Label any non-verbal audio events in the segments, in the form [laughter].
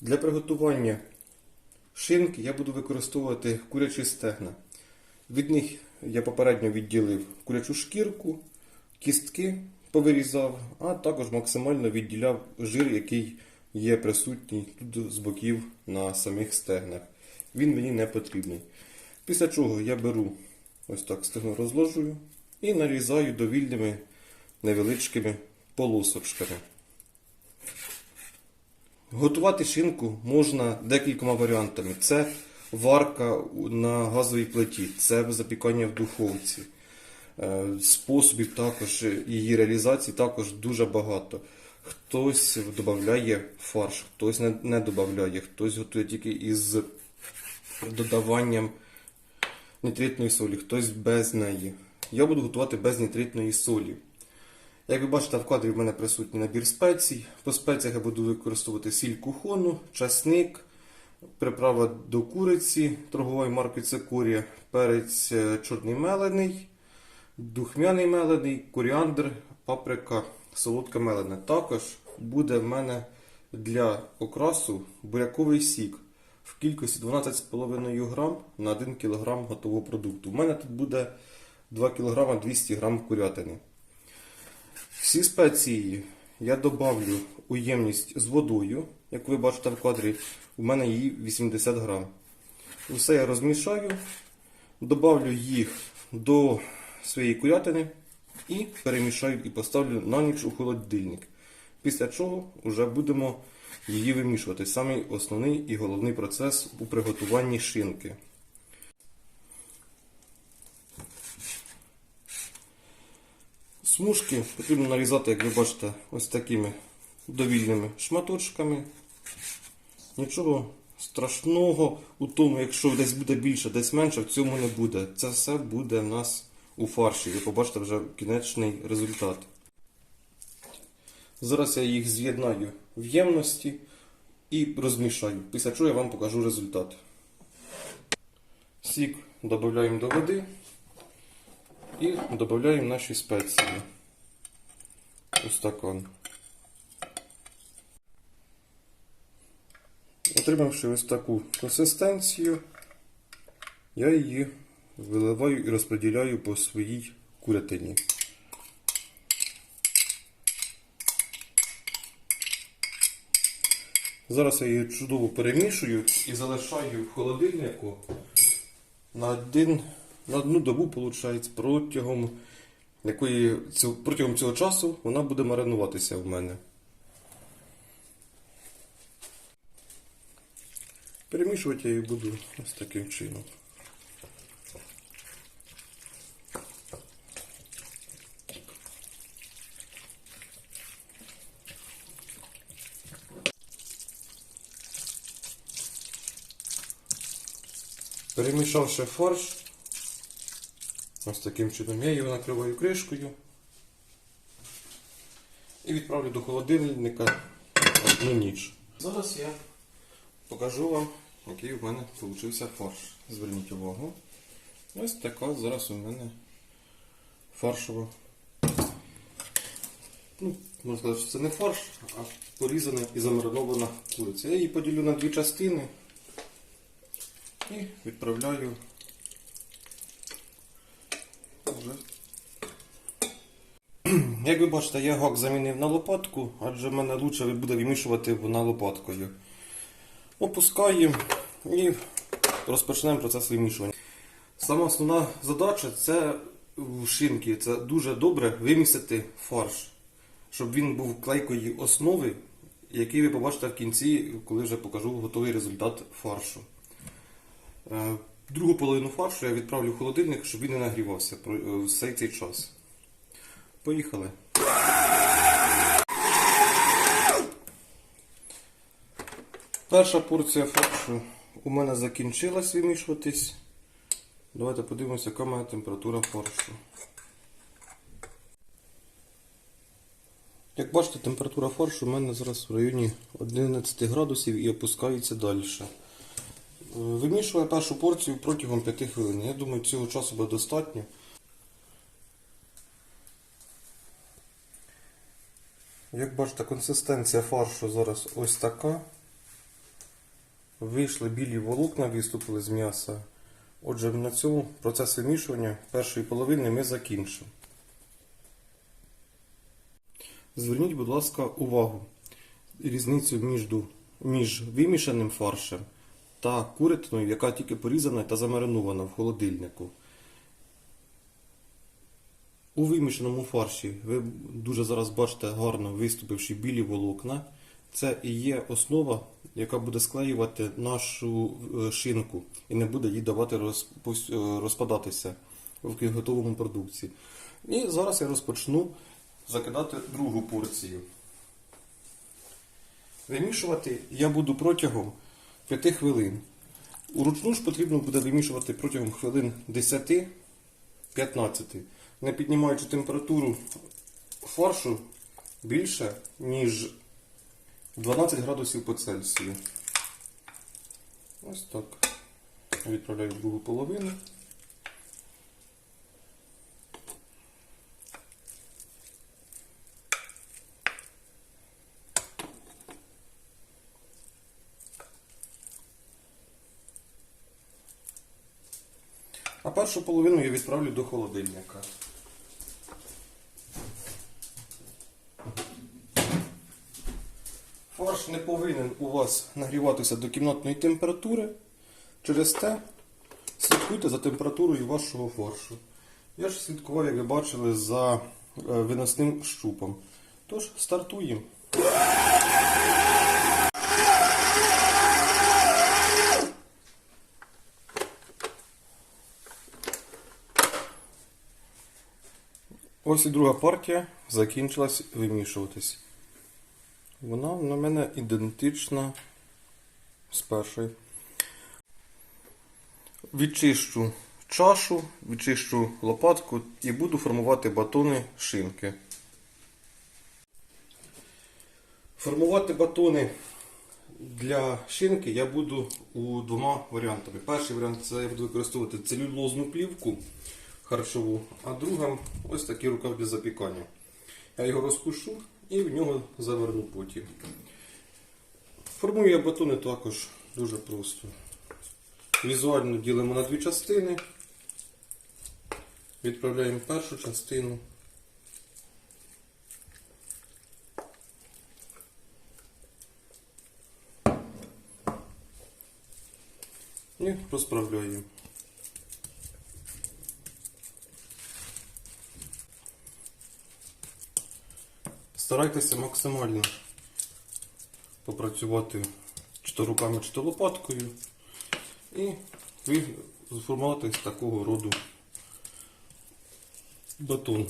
Для приготування шинки я буду використовувати курячі стегна. Від них я попередньо відділив курячу шкірку, кістки повирізав, а також максимально відділяв жир, який є присутній тут з боків на самих стегнах. Він мені не потрібний. Після чого я беру ось так стегно розложую і нарізаю довільними невеличкими полосочками. Готувати шинку можна декількома варіантами. Це варка на газовій плиті, це запікання в духовці. Е, Способів також її реалізації також дуже багато. Хтось додає фарш, хтось не, не додає, хтось готує тільки із додаванням нітритної солі, хтось без неї. Я буду готувати без нітритної солі. Як ви бачите, в кадрі в мене присутній набір спецій. По спеціях я буду використовувати сіль кухону, часник, приправа до куриці торгової марки Цикорія, перець е, чорний мелений, духмяний мелений, коріандр, паприка, солодка мелена. Також буде в мене для окрасу буряковий сік в кількості 12,5 грам на 1 кг готового продукту. У мене тут буде 2 кг 200 г курятини. Всі спеції я добавлю у ємність з водою. Як ви бачите в кадрі, у мене її 80 грам. Усе я розмішаю, добавлю їх до своєї курятини і перемішаю і поставлю на ніч у холодильник. Після чого вже будемо її вимішувати. Самий основний і головний процес у приготуванні шинки. Смужки потрібно нарізати, як ви бачите, ось такими довільними шматочками. Нічого страшного у тому, якщо десь буде більше, десь менше, в цьому не буде. Це все буде в нас у фарші. Ви побачите вже кінечний результат. Зараз я їх з'єднаю в ємності і розмішаю. Після чого я вам покажу результат. Сік додаємо до води і додаємо наші спеції у стакан. Отримавши ось таку консистенцію, я її виливаю і розподіляю по своїй курятині. Зараз я її чудово перемішую і залишаю в холодильнику на один, на одну добу, виходить, протягом якої протягом цього часу вона буде маринуватися в мене. Перемішувати я її буду ось таким чином. Перемішавши фарш, ось таким чином я його накриваю кришкою і відправлю до холодильника одну ніч. Зараз я покажу вам, який у мене вийшов фарш. Зверніть увагу. Ось така зараз у мене фаршова. Ну, можна сказати, що це не фарш, а порізана і замаринована куриця. Я її поділю на дві частини і відправляю вже. [clears throat] Як ви бачите, я гак замінив на лопатку, адже в мене краще буде вимішувати вона лопаткою. Опускаємо і розпочнемо процес вимішування. Сама основна задача це в шинки це дуже добре вимісити фарш, щоб він був клейкої основи, який ви побачите в кінці, коли вже покажу готовий результат фаршу. Другу половину фаршу я відправлю в холодильник, щоб він не нагрівався е, цей час. Поїхали. Перша порція фаршу у мене закінчилась вимішуватись. Давайте подивимося, яка мене температура фаршу. Як бачите, температура фаршу у мене зараз в районі 11 градусів і опускається далі. Е, Вимішую першу порцію протягом 5 хвилин. Я думаю, цього часу буде достатньо. Як бачите, консистенція фаршу зараз ось така. Вийшли білі волокна, виступили з м'яса. Отже, на цьому процес вимішування першої половини ми закінчимо. Зверніть, будь ласка, увагу. Різницю між, між вимішаним фаршем та курятиною, яка тільки порізана та замаринована в холодильнику. У вимішаному фарші ви дуже зараз бачите гарно виступивші білі волокна. Це і є основа, яка буде склеювати нашу е, шинку і не буде їй давати е, розпадатися в готовому продукції. І зараз я розпочну закидати другу порцію. Вимішувати я буду протягом 5 хвилин. Уручну ж потрібно буде вимішувати протягом хвилин 10-15, не піднімаючи температуру фаршу більше, ніж 12 градусів по Цельсію. Ось так. Відправляю в другу половину. Першу половину я відправлю до холодильника. Фарш не повинен у вас нагріватися до кімнатної температури. Через те слідкуйте за температурою вашого фаршу. Я ж слідкував, як ви бачили, за е, виносним щупом. Тож, стартуємо. Ось і друга партія закінчилась вимішуватись. Вона на мене ідентична з першою. Відчищу чашу, відчищу лопатку і буду формувати батони шинки. Формувати батони для шинки я буду у двома варіантами. Перший варіант це я буду використовувати целюлозну плівку харчову, а другим ось такий рукав для запікання. Я його розпушу і в нього заверну потім. Формую я батони також дуже просто. Візуально ділимо на дві частини. Відправляємо першу частину. І розправляємо. Старайтеся максимально попрацювати чи то руками, чи то лопаткою. І ви з такого роду батон.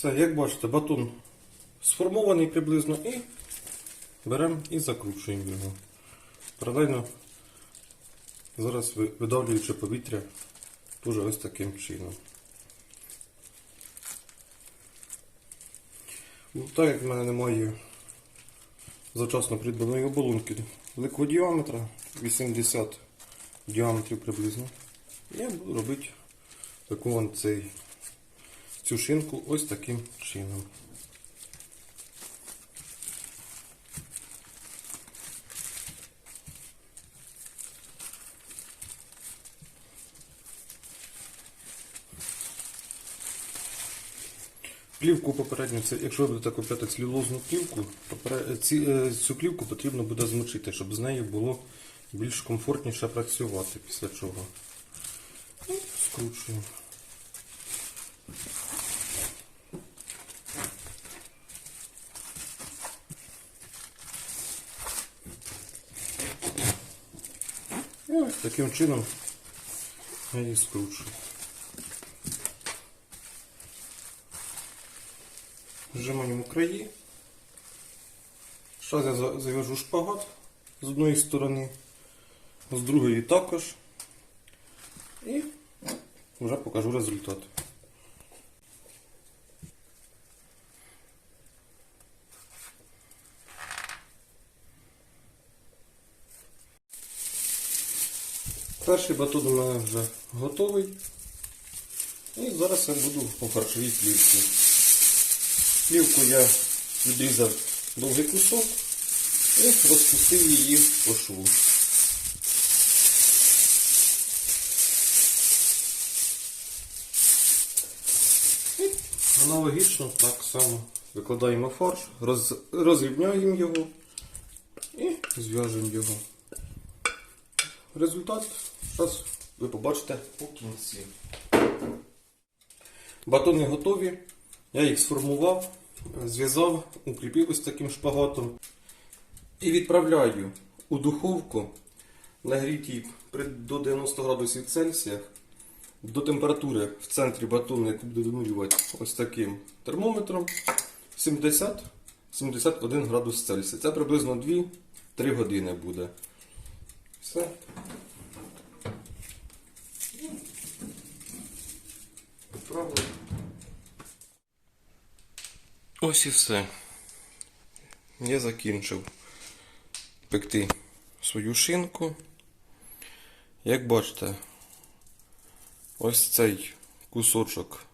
Все, як бачите, батон сформований приблизно і беремо і закручуємо його. Паралельно зараз видавлюючи повітря теж ось таким чином. Ну, Так як в мене немає завчасно придбаної оболонки великого діаметра, 80 діаметрів приблизно, я буду робити таку цей цю шинку ось таким чином. Плівку попередньо, це, якщо ви будете купляти целюлозну плівку, попере- е, цю плівку потрібно буде змочити, щоб з нею було більш комфортніше працювати після чого. Скручуємо. Таким чином я її скручу. Вжимаємо краї. Зараз я зав'яжу шпагат з одної сторони, з другої також. І вже покажу результат. Перший батон у мене вже готовий. І зараз я буду у харчовій плівці. Плівку я відрізав довгий кусок і розпустив її по шву. Аналогічно так само викладаємо фарш, роз, розрівняємо його і зв'яжемо його. Результат зараз ви побачите у кінці. Батони готові. Я їх сформував, зв'язав, укріпив ось таким шпагатом. І відправляю у духовку нагрітій при- до 90 градусів Цельсія до температури в центрі батону, яку буду вимірювати ось таким термометром 70-71 градус Цельсія. Це приблизно 2-3 години буде. Все. Ось і все. Я закінчив пекти свою шинку. Як бачите, ось цей кусочок,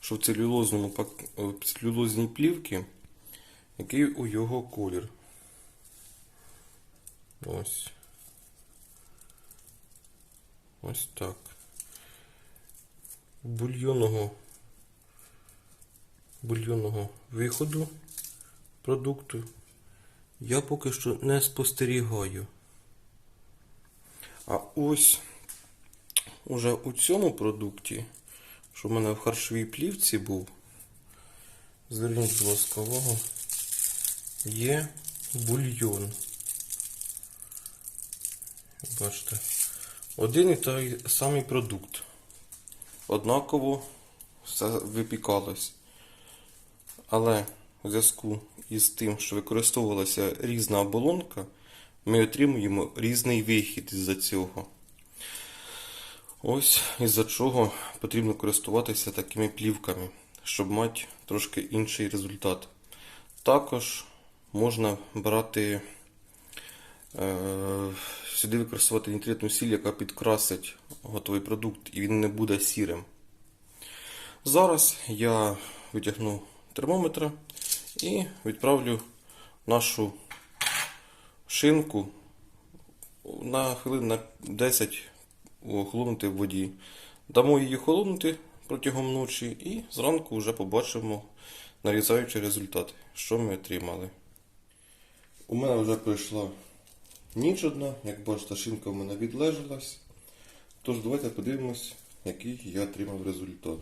що в целюлозному в целюлозній плівці, який у його колір. Ось. Ось так. Бульйонного бульйонного виходу продукту я поки що не спостерігаю. А ось уже у цьому продукті, що в мене в харчовій плівці був, зверніть, ласка, увагу, є бульйон. Бачите, один і той самий продукт. Однаково все випікалось. Але в зв'язку із тим, що використовувалася різна оболонка, ми отримуємо різний вихід із-за цього. Ось із-за чого потрібно користуватися такими плівками, щоб мати трошки інший результат. Також можна брати е, сюди використовувати нітритну сіль, яка підкрасить готовий продукт, і він не буде сірим. Зараз я витягну термометра і відправлю нашу шинку на хвилин на 10 охолонути в воді. Дамо її холонути протягом ночі і зранку вже побачимо, нарізаючи результат, що ми отримали. У мене вже пройшла ніч одна, як бачите, шинка в мене відлежалась. Тож давайте подивимось, який я отримав результат.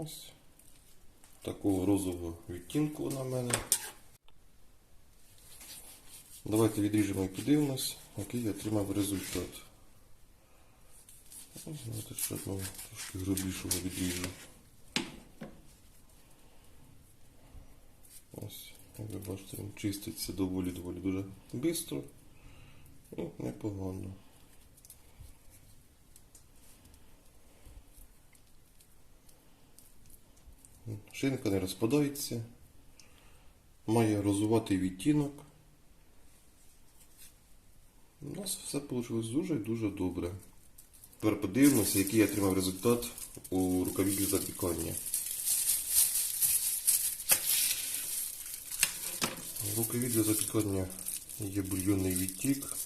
Ось такого розового відтінку в мене. Давайте відріжемо і подивимось, який я отримав результат. Ось, Давайте ще одного трошки грубішого відріжу. Ось, як ви бачите, він чиститься доволі-доволі дуже швидко і непогано. Шинка не розпадається, має розуватий відтінок. У нас все вийшло дуже і дуже добре. Тепер подивимося, який я отримав результат у рукаві запікання. В рукаві для запікання є бульйонний відтік.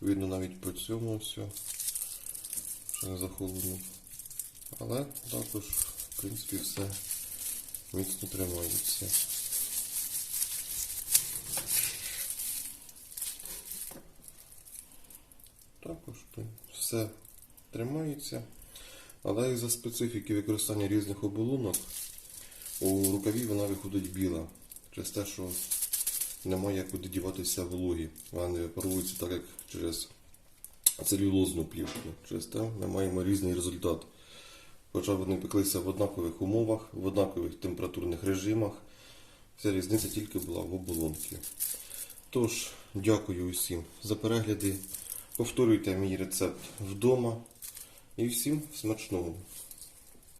Видно навіть по цьому все, що не захолений. Але також, в принципі, все міцно тримається. Також все тримається. Але із-за специфіки використання різних оболонок у рукаві вона виходить біла. Через те, що немає куди діватися вологі. Вона не випаровується так, як через целюлозну плівку. Через те ми маємо різний результат. Хоча вони пеклися в однакових умовах, в однакових температурних режимах. Вся різниця тільки була в оболонці. Тож, дякую усім за перегляди. Повторюйте мій рецепт вдома. І всім смачного!